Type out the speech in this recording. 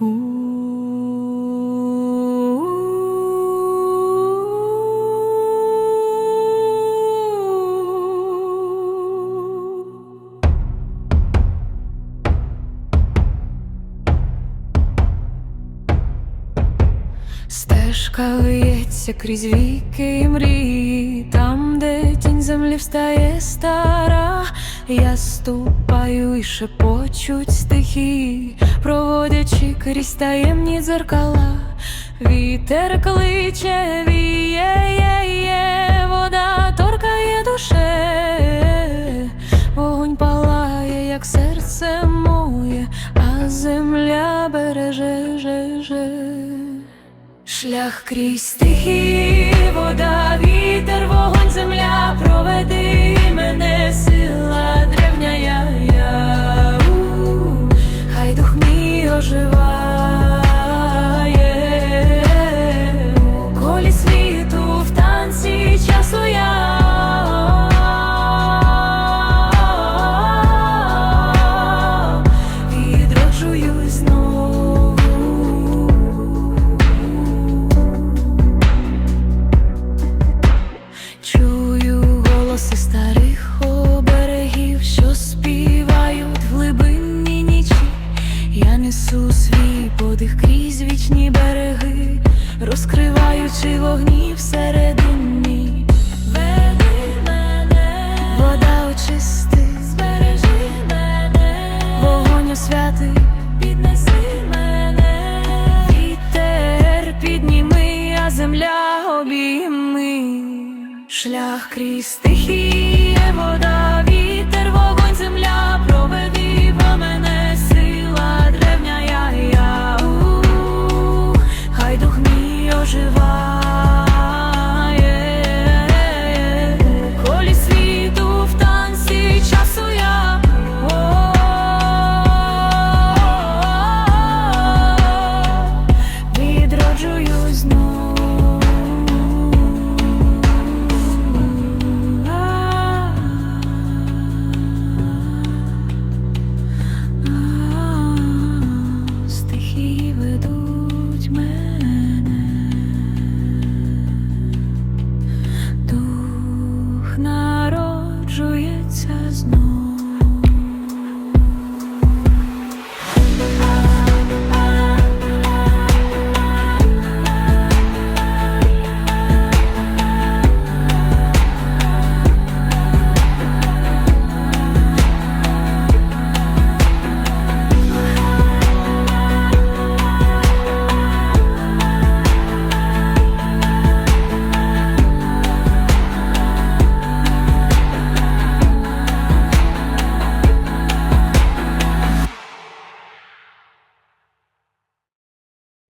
Стежка лиється крізь віки і мрії тінь землі встає стара, я ступаю і шепочуть стихії, проводячи крізь таємні дзеркала, вітер кличе, віє, є, є, вода торкає душе, вогонь палає, як серце моє, а земля береже. же, же. Шлях крізь стихії, вода, вітер, вогонь, земля, мій розкриваючи вогні всередині. Веди мене, вода очисти, збережи мене, вогонь освяти, піднеси мене, вітер підніми, а земля обійми. Шлях крізь стихії, вода, вітер, вогонь, земля, проведи по мене, народжується знов.